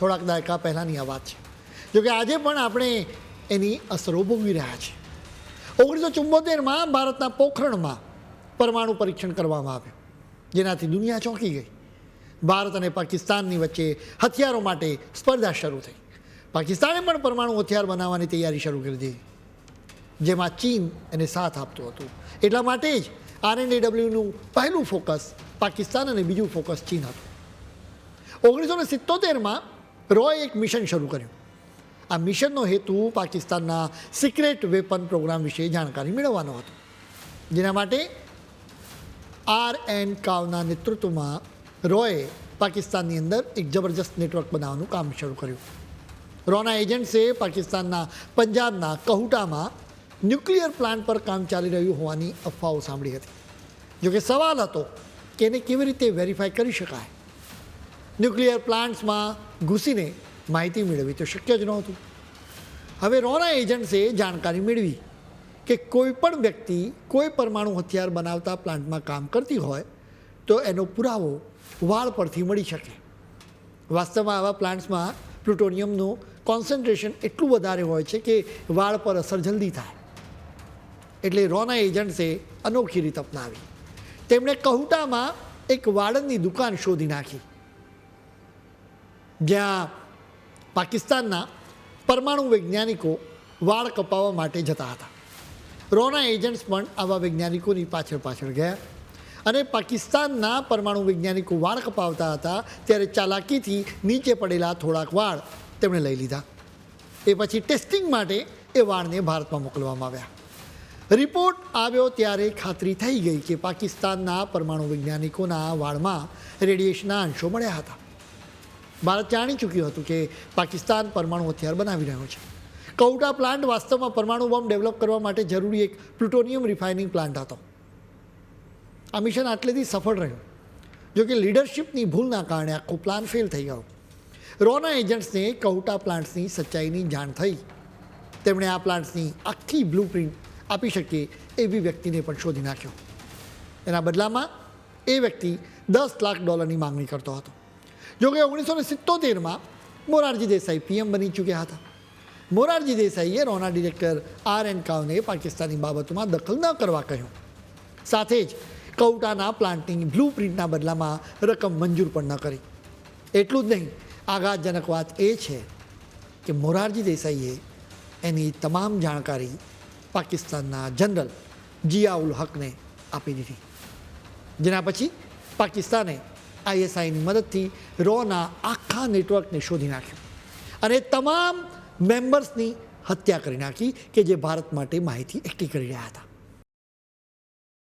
થોડાક દાયકા પહેલાંની આ વાત છે. જોકે આજે પણ આપણે એની અસરો ભોગવી રહ્યા છીએ. ઓગણીસો ચુંબોતેરમાં ભારતના પોખરણમાં પરમાણુ પરીક્ષણ કરવામાં આવ્યું. જેનાથી દુનિયા ચોંકી ગઈ. ભારત અને પાકિસ્તાનની વચ્ચે હથિયારો માટે સ્પર્ધા શરૂ થઈ. પાકિસ્તાને પણ પરમાણુ હથિયાર બનાવવાની તૈયારી શરૂ કરી દીધી. જેમાં ચીન એને સાથ આપતું હતું. એટલા માટે જ આરએનએડબ્લ્યુનું પહેલું ફોકસ પાકિસ્તાન અને બીજું ફોકસ ચીન હતું. ઓગણીસો ને સિત્તોતેરમાં રોય એક મિશન શરૂ કર્યું. આ મિશનનો હેતુ પાકિસ્તાનના સિક્રેટ વેપન પ્રોગ્રામ વિશે જાણકારી મેળવવાનો હતો. જેના માટે આર એન કાવના નેતૃત્વમાં રોયે પાકિસ્તાનની અંદર એક જબરજસ્ત નેટવર્ક બનાવવાનું કામ શરૂ કર્યું. રોના એજન્ટ્સે પાકિસ્તાનના પંજાબના કહુટામાં ન્યુક્લિયર પ્લાન્ટ પર કામ ચાલી રહ્યું હોવાની અફવાઓ સાંભળી હતી. જોકે સવાલ હતો કે એને કેવી રીતે વેરીફાઈ કરી શકાય? ન્યુક્લિયર પ્લાન્ટ્સમાં ઘૂસીને માહિતી મેળવવી તો શક્ય જ નહોતું. હવે રોના એજન્ટ્સે જાણકારી મેળવી કે કોઈ પણ વ્યક્તિ કોઈ પરમાણુ હથિયાર બનાવતા પ્લાન્ટમાં કામ કરતી હોય તો એનો પુરાવો વાળ પરથી મળી શકે. વાસ્તવમાં આવા પ્લાન્ટ્સમાં પ્લુટોનિયમનું કોન્સન્ટ્રેશન એટલું વધારે હોય છે કે વાળ પર અસર જલ્દી થાય. એટલે રોના એજન્ટ્સે અનોખી રીત અપનાવી. તેમણે કહુટામાં એક વાળંદની દુકાન શોધી નાખી. જ્યાં પાકિસ્તાનના પરમાણુ વૈજ્ઞાનિકો વાળ કપાવવા માટે જતા હતા. રોના એજન્ટ્સ પણ આવા વૈજ્ઞાનિકોની પાછળ પાછળ ગયા અને પાકિસ્તાનના પરમાણુ વૈજ્ઞાનિકો વાળ કપાવતા હતા ત્યારે ચાલાકીથી નીચે પડેલા થોડાક વાળ તેમણે લઈ લીધા. એ પછી ટેસ્ટિંગ માટે એ વાળને ભારતમાં મોકલવામાં આવ્યા. રિપોર્ટ આવ્યો ત્યારે ખાતરી થઈ ગઈ કે પાકિસ્તાનના પરમાણુ વૈજ્ઞાનિકોના વાળમાં રેડિયેશનના અંશો મળ્યા હતા. ભારત જાણી ચૂક્યું હતું કે પાકિસ્તાન પરમાણુ હથિયાર બનાવી રહ્યો છે. કૌટા પ્લાન્ટ વાસ્તવમાં પરમાણુ બોમ્બ ડેવલપ કરવા માટે જરૂરી એક પ્લુટોનિયમ રિફાઇનિંગ પ્લાન્ટ હતો. આ મિશન આટલેથી સફળ રહ્યું. જોકે લીડરશિપની ભૂલના કારણે આખો પ્લાન ફેલ થઈ ગયો. રોના એજન્ટ્સને કૌટા પ્લાન્ટ્સની સચ્ચાઈની જાણ થઈ. તેમણે આ પ્લાન્ટ્સની આખી બ્લુ પ્રિન્ટ આપી શકે એવી વ્યક્તિને પણ શોધી નાખ્યો. એના બદલામાં એ વ્યક્તિ દસ લાખ ડોલરની માંગણી કરતો હતો. જોકે ઓગણીસો ને સિત્તોતેરમાં મોરારજી દેસાઈ પીએમ બની ચૂક્યા હતા મોરારજી દેસાઈએ રોના ડિરેક્ટર આર એન કાવને પાકિસ્તાની બાબતોમાં દખલ ન કરવા કહ્યું સાથે જ કૌટાના પ્લાન્ટની બ્લુ પ્રિન્ટના બદલામાં રકમ મંજૂર પણ ન કરી એટલું જ નહીં આઘાતજનક વાત એ છે કે મોરારજી દેસાઈએ એની તમામ જાણકારી પાકિસ્તાનના જનરલ જિયાઉલ હકને આપી દીધી જેના પછી પાકિસ્તાને આઈએસઆઈની મદદથી રોના આખા નેટવર્કને શોધી નાખ્યું. અને તમામ મેમ્બર્સની હત્યા કરી નાખી કે જે ભારત માટે માહિતી એકઠી કરી રહ્યા હતા.